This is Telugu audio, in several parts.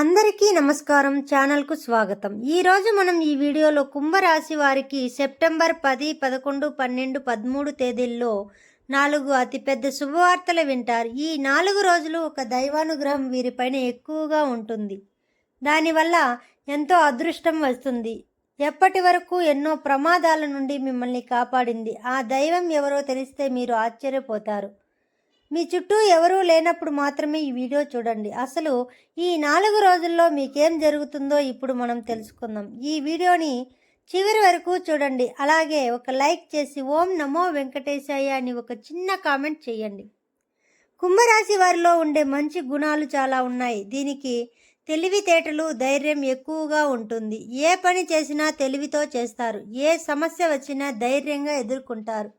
అందరికీ నమస్కారం ఛానల్కు స్వాగతం. ఈరోజు మనం ఈ వీడియోలో కుంభరాశి వారికి సెప్టెంబర్ పది పదకొండు పన్నెండు పదమూడు తేదీల్లో నాలుగు అతిపెద్ద శుభవార్తలు వింటారు. ఈ నాలుగు రోజులు ఒక దైవానుగ్రహం వీరిపైన ఎక్కువగా ఉంటుంది. దానివల్ల ఎంతో అదృష్టం వస్తుంది. ఎప్పటి వరకు ఎన్నో ప్రమాదాల నుండి మిమ్మల్ని కాపాడింది. ఆ దైవం ఎవరో తెలిస్తే మీరు ఆశ్చర్యపోతారు. మీ చుట్టూ ఎవరూ లేనప్పుడు మాత్రమే ఈ వీడియో చూడండి. అసలు ఈ నాలుగు రోజుల్లో మీకేం జరుగుతుందో ఇప్పుడు మనం తెలుసుకుందాం. ఈ వీడియోని చివరి వరకు చూడండి. అలాగే ఒక లైక్ చేసి ఓం నమో వెంకటేశాయ అని ఒక చిన్న కామెంట్ చేయండి. కుంభరాశి వారిలో ఉండే మంచి గుణాలు చాలా ఉన్నాయి. దీనికి తెలివితేటలు ధైర్యం ఎక్కువగా ఉంటుంది. ఏ పని చేసినా తెలివితో చేస్తారు. ఏ సమస్య వచ్చినా ధైర్యంగా ఎదుర్కొంటారు.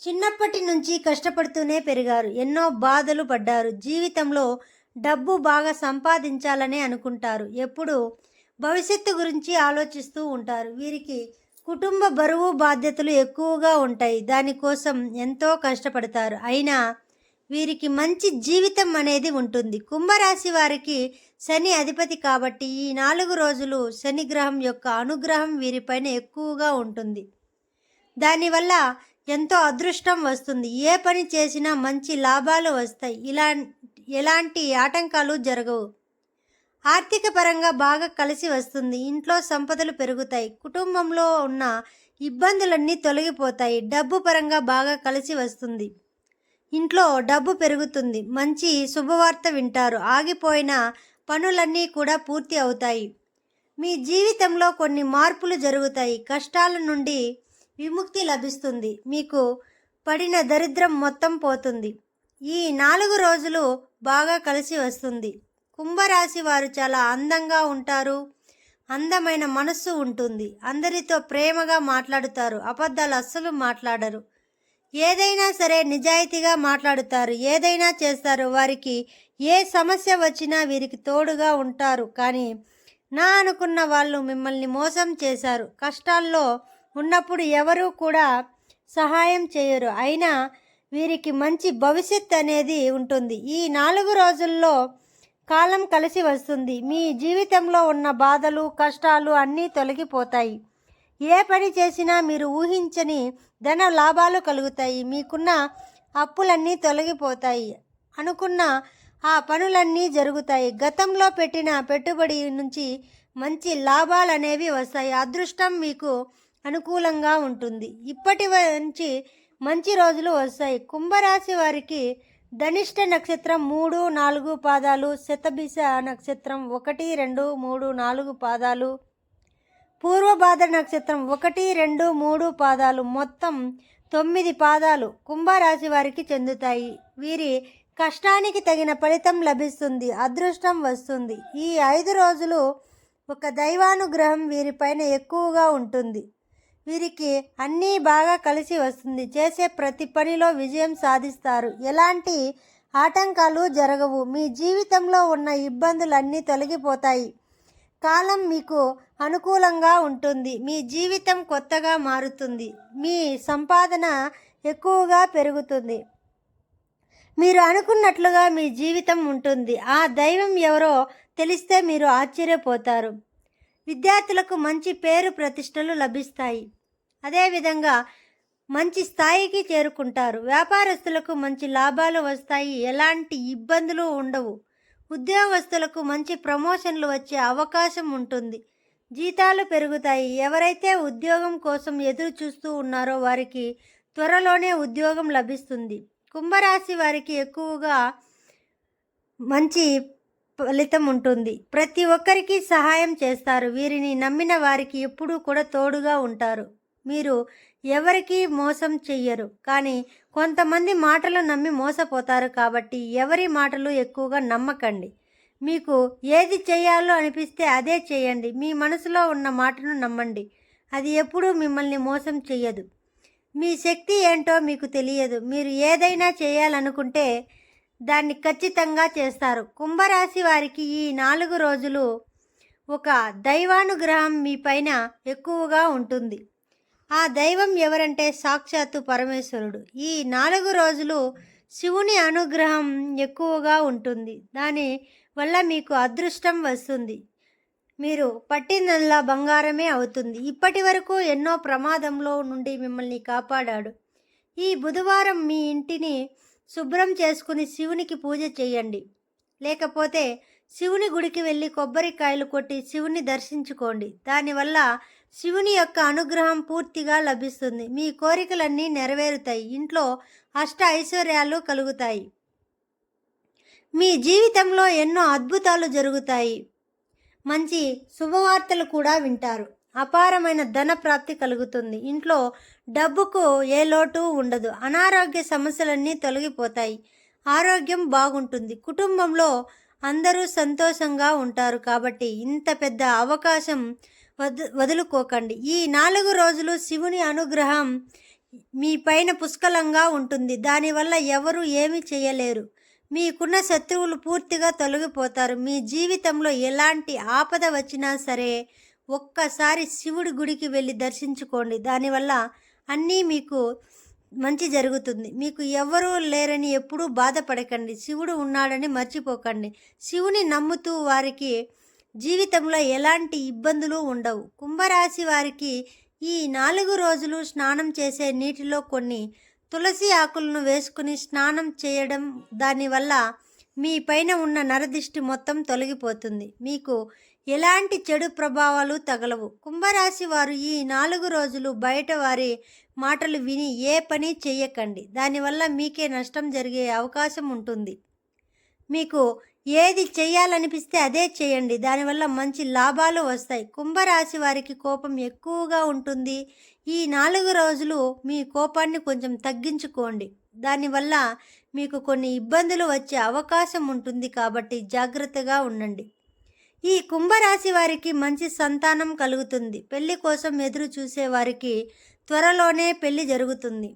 చిన్నప్పటి నుంచి కష్టపడుతూనే పెరిగారు. ఎన్నో బాధలు పడ్డారు. జీవితంలో డబ్బు బాగా సంపాదించాలనే అనుకుంటారు. ఎప్పుడు భవిష్యత్తు గురించి ఆలోచిస్తూ ఉంటారు. వీరికి కుటుంబ బరువు బాధ్యతలు ఎక్కువగా ఉంటాయి. దానికోసం ఎంతో కష్టపడతారు. అయినా వీరికి మంచి జీవితం అనేది ఉంటుంది. కుంభరాశి వారికి శని అధిపతి కాబట్టి ఈ నాలుగు రోజులు శని గ్రహం యొక్క అనుగ్రహం వీరిపైన ఎక్కువగా ఉంటుంది. దానివల్ల ఎంతో అదృష్టం వస్తుంది. ఏ పని చేసినా మంచి లాభాలు వస్తాయి. ఇలా ఎలాంటి ఆటంకాలు జరగవు. ఆర్థిక పరంగా బాగా కలిసి వస్తుంది. ఇంట్లో సంపదలు పెరుగుతాయి. కుటుంబంలో ఉన్న ఇబ్బందులన్నీ తొలగిపోతాయి. డబ్బు పరంగా బాగా కలిసి వస్తుంది. ఇంట్లో డబ్బు పెరుగుతుంది. మంచి శుభవార్త వింటారు. ఆగిపోయిన పనులన్నీ కూడా పూర్తి అవుతాయి. మీ జీవితంలో కొన్ని మార్పులు జరుగుతాయి. కష్టాల నుండి విముక్తి లభిస్తుంది. మీకు పడిన దరిద్రం మొత్తం పోతుంది. ఈ నాలుగు రోజులు బాగా కలిసి వస్తుంది. కుంభరాశి వారు చాలా అందంగా ఉంటారు. అందమైన మనస్సు ఉంటుంది. అందరితో ప్రేమగా మాట్లాడుతారు. అబద్ధాలు అస్సలు మాట్లాడరు. ఏదైనా సరే నిజాయితీగా మాట్లాడుతారు. ఏదైనా చేస్తారు. వారికి ఏ సమస్య వచ్చినా వీరికి తోడుగా ఉంటారు. కానీ నా అనుకున్న వాళ్ళు మిమ్మల్ని మోసం చేశారు. కష్టాల్లో ఉన్నప్పుడు ఎవరూ కూడా సహాయం చేయరు. అయినా వీరికి మంచి భవిష్యత్ అనేది ఉంటుంది. ఈ నాలుగు రోజుల్లో కాలం కలిసి వస్తుంది. మీ జీవితంలో ఉన్న బాధలు కష్టాలు అన్నీ తొలగిపోతాయి. ఏ పని చేసినా మీరు ఊహించని ధన లాభాలు కలుగుతాయి. మీకున్న అప్పులన్నీ తొలగిపోతాయి అనుకున్న ఆ పనులన్నీ జరుగుతాయి. గతంలో పెట్టిన పెట్టుబడి నుంచి మంచి లాభాలు అనేవి వస్తాయి. అదృష్టం మీకు అనుకూలంగా ఉంటుంది. ఇప్పటి నుంచి మంచి రోజులు వస్తాయి. కుంభరాశి వారికి ధనిష్ట నక్షత్రం మూడు నాలుగు పాదాలు శతభిష నక్షత్రం ఒకటి రెండు మూడు నాలుగు పాదాలు పూర్వభాద్ర నక్షత్రం ఒకటి రెండు మూడు పాదాలు మొత్తం తొమ్మిది పాదాలు కుంభరాశి వారికి చెందుతాయి. వీరి కష్టానికి తగిన ఫలితం లభిస్తుంది. అదృష్టం వస్తుంది. ఈ ఐదు రోజులు ఒక దైవానుగ్రహం వీరిపైన ఎక్కువగా ఉంటుంది. వీరికి అన్నీ బాగా కలిసి వస్తుంది. చేసే ప్రతి పనిలో విజయం సాధిస్తారు. ఎలాంటి ఆటంకాలు జరగవు. మీ జీవితంలో ఉన్న ఇబ్బందులన్నీ తొలగిపోతాయి. కాలం మీకు అనుకూలంగా ఉంటుంది. మీ జీవితం కొత్తగా మారుతుంది. మీ సంపాదన ఎక్కువగా పెరుగుతుంది. మీరు అనుకున్నట్లుగా మీ జీవితం ఉంటుంది. ఆ దైవం ఎవరో తెలిస్తే మీరు ఆశ్చర్యపోతారు. విద్యార్థులకు మంచి పేరు ప్రతిష్టలు లభిస్తాయి. అదేవిధంగా మంచి స్థాయికి చేరుకుంటారు. వ్యాపారస్తులకు మంచి లాభాలు వస్తాయి. ఎలాంటి ఇబ్బందులు ఉండవు. ఉద్యోగస్తులకు మంచి ప్రమోషన్లు వచ్చే అవకాశం ఉంటుంది. జీతాలు పెరుగుతాయి. ఎవరైతే ఉద్యోగం కోసం ఎదురు చూస్తూ ఉన్నారో వారికి త్వరలోనే ఉద్యోగం లభిస్తుంది. కుంభరాశి వారికి ఎక్కువగా మంచి ఫలితం ఉంటుంది. ప్రతి ఒక్కరికి సహాయం చేస్తారు. వీరిని నమ్మిన వారికి ఎప్పుడూ కూడా తోడుగా ఉంటారు. మీరు ఎవరికి మోసం చెయ్యరు. కానీ కొంతమంది మాటలు నమ్మి మోసపోతారు కాబట్టి ఎవరి మాటలు ఎక్కువగా నమ్మకండి. మీకు ఏది చేయాలో అనిపిస్తే అదే చేయండి. మీ మనసులో ఉన్న మాటను నమ్మండి. అది ఎప్పుడూ మిమ్మల్ని మోసం చెయ్యదు. మీ శక్తి ఏంటో మీకు తెలియదు. మీరు ఏదైనా చేయాలనుకుంటే దాన్ని ఖచ్చితంగా చేస్తారు. కుంభరాశి వారికి ఈ నాలుగు రోజులు ఒక దైవానుగ్రహం మీ పైన ఎక్కువగా ఉంటుంది. ఆ దైవం ఎవరంటే సాక్షాత్తు పరమేశ్వరుడు. ఈ నాలుగు రోజులు శివుని అనుగ్రహం ఎక్కువగా ఉంటుంది. దాని వల్ల మీకు అదృష్టం వస్తుంది. మీరు పట్టిందల్లా బంగారమే అవుతుంది. ఇప్పటి వరకు ఎన్నో ప్రమాదంలో నుండి మిమ్మల్ని కాపాడాడు. ఈ బుధవారం మీ ఇంటిని శుభ్రం చేసుకుని శివునికి పూజ చేయండి. లేకపోతే శివుని గుడికి వెళ్ళి కొబ్బరికాయలు కొట్టి శివుని దర్శించుకోండి. దానివల్ల శివుని యొక్క అనుగ్రహం పూర్తిగా లభిస్తుంది. మీ కోరికలన్నీ నెరవేరుతాయి. ఇంట్లో అష్ట ఐశ్వర్యాలు కలుగుతాయి. మీ జీవితంలో ఎన్నో అద్భుతాలు జరుగుతాయి. మంచి శుభవార్తలు కూడా వింటారు. అపారమైన ధన ప్రాప్తి కలుగుతుంది. ఇంట్లో డబ్బుకు ఏ లోటు ఉండదు. అనారోగ్య సమస్యలన్నీ తొలగిపోతాయి. ఆరోగ్యం బాగుంటుంది. కుటుంబంలో అందరూ సంతోషంగా ఉంటారు కాబట్టి ఇంత పెద్ద అవకాశం వద వదులుకోకండి. ఈ నాలుగు రోజులు శివుని అనుగ్రహం మీ పైన పుష్కలంగా ఉంటుంది. దానివల్ల ఎవరు ఏమీ చేయలేరు. మీకున్న శత్రువులు పూర్తిగా తొలగిపోతారు. మీ జీవితంలో ఎలాంటి ఆపద వచ్చినా సరే ఒక్కసారి శివుడి గుడికి వెళ్ళి దర్శించుకోండి. దానివల్ల అన్నీ మీకు మంచి జరుగుతుంది. మీకు ఎవరూ లేరని ఎప్పుడూ బాధపడకండి. శివుడు ఉన్నాడని మర్చిపోకండి. శివుని నమ్ముతూ వారికి జీవితంలో ఎలాంటి ఇబ్బందులు ఉండవు. కుంభరాశి వారికి ఈ నాలుగు రోజులు స్నానం చేసే నీటిలో కొన్ని తులసి ఆకులను వేసుకుని స్నానం చేయడం దానివల్ల మీ పైన ఉన్న నరదిష్టి మొత్తం తొలగిపోతుంది. మీకు ఎలాంటి చెడు ప్రభావాలు తగలవు. కుంభరాశి వారు ఈ నాలుగు రోజులు బయట వారి మాటలు విని ఏ పని చేయకండి. దానివల్ల మీకే నష్టం జరిగే అవకాశం ఉంటుంది. మీకు ఏది చేయాలనిపిస్తే అదే చేయండి. దానివల్ల మంచి లాభాలు వస్తాయి. కుంభరాశి వారికి కోపం ఎక్కువగా ఉంటుంది. ఈ నాలుగు రోజులు మీ కోపాన్ని కొంచెం తగ్గించుకోండి. దానివల్ల మీకు కొన్ని ఇబ్బందులు వచ్చే అవకాశం ఉంటుంది కాబట్టి జాగ్రత్తగా ఉండండి. ఈ కుంభరాశి వారికి మంచి సంతానం కలుగుతుంది. పెళ్ళి కోసం ఎదురు చూసే వారికి త్వరలోనే పెళ్ళి జరుగుతుంది.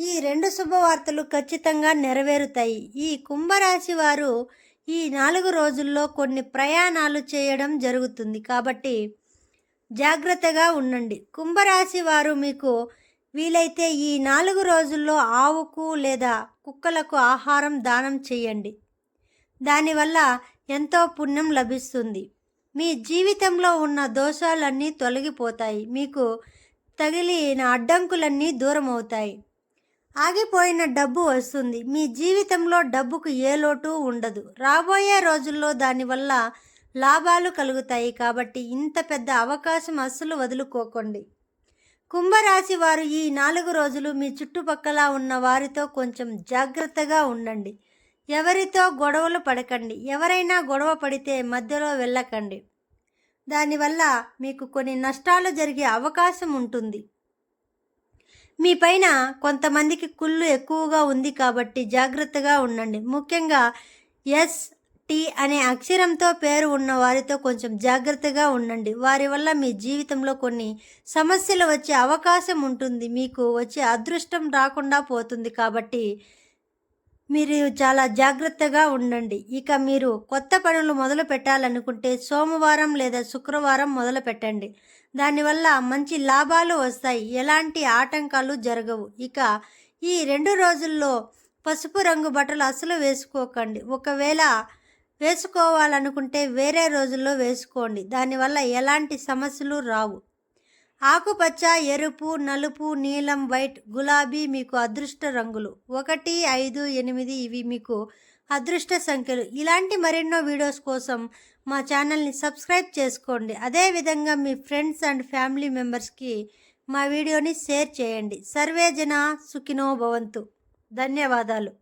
ఈ రెండు శుభవార్తలు ఖచ్చితంగా నెరవేరుతాయి. ఈ కుంభరాశి వారు ఈ నాలుగు రోజుల్లో కొన్ని ప్రయాణాలు చేయడం జరుగుతుంది. కాబట్టి జాగ్రత్తగా ఉండండి. కుంభరాశి వారు మీకు వీలైతే ఈ నాలుగు రోజుల్లో ఆవుకు లేదా కుక్కలకు ఆహారం దానం చేయండి. దానివల్ల ఎంతో పుణ్యం లభిస్తుంది. మీ జీవితంలో ఉన్న దోషాలన్నీ తొలగిపోతాయి. మీకు తగిలిన అడ్డంకులన్నీ దూరం అవుతాయి ఆగిపోయిన డబ్బు వస్తుంది. మీ జీవితంలో డబ్బుకు ఏ లోటు ఉండదు. రాబోయే రోజుల్లో దానివల్ల లాభాలు కలుగుతాయి. కాబట్టి ఇంత పెద్ద అవకాశం అస్సలు వదులుకోకండి. కుంభరాశి వారు ఈ నాలుగు రోజులు మీ చుట్టుపక్కల ఉన్న వారితో కొంచెం జాగ్రత్తగా ఉండండి. ఎవరితో గొడవలు పడకండి. ఎవరైనా గొడవ పడితే మధ్యలో వెళ్ళకండి. దానివల్ల మీకు కొన్ని నష్టాలు జరిగే అవకాశం ఉంటుంది. మీ పైన కొంతమందికి కుళ్ళు ఎక్కువగా ఉంది కాబట్టి జాగ్రత్తగా ఉండండి. ముఖ్యంగా ఎస్ టీ అనే అక్షరంతో పేరు ఉన్న వారితో కొంచెం జాగ్రత్తగా ఉండండి. వారి వల్ల మీ జీవితంలో కొన్ని సమస్యలు వచ్చే అవకాశం ఉంటుంది. మీకు వచ్చే అదృష్టం రాకుండా పోతుంది కాబట్టి మీరు చాలా జాగ్రత్తగా ఉండండి. ఇక మీరు కొత్త పనులు మొదలు పెట్టాలనుకుంటే సోమవారం లేదా శుక్రవారం మొదలు పెట్టండి. దానివల్ల మంచి లాభాలు వస్తాయి. ఎలాంటి ఆటంకాలు జరగవు. ఇక ఈ రెండు రోజుల్లో పసుపు రంగు బట్టలు అసలు వేసుకోకండి. ఒకవేళ వేసుకోవాలనుకుంటే వేరే రోజుల్లో వేసుకోండి. దానివల్ల ఎలాంటి సమస్యలు రావు. ఆకుపచ్చ ఎరుపు నలుపు నీలం వైట్ గులాబీ మీకు అదృష్ట రంగులు. ఒకటి ఐదు ఎనిమిది ఇవి మీకు అదృష్ట సంఖ్యలు. ఇలాంటి మరెన్నో వీడియోస్ కోసం మా ఛానల్ని సబ్స్క్రైబ్ చేసుకోండి. అదేవిధంగా మీ ఫ్రెండ్స్ అండ్ ఫ్యామిలీ మెంబర్స్కి మా వీడియోని షేర్ చేయండి. సర్వేజన సుఖినో భవంతు. ధన్యవాదాలు.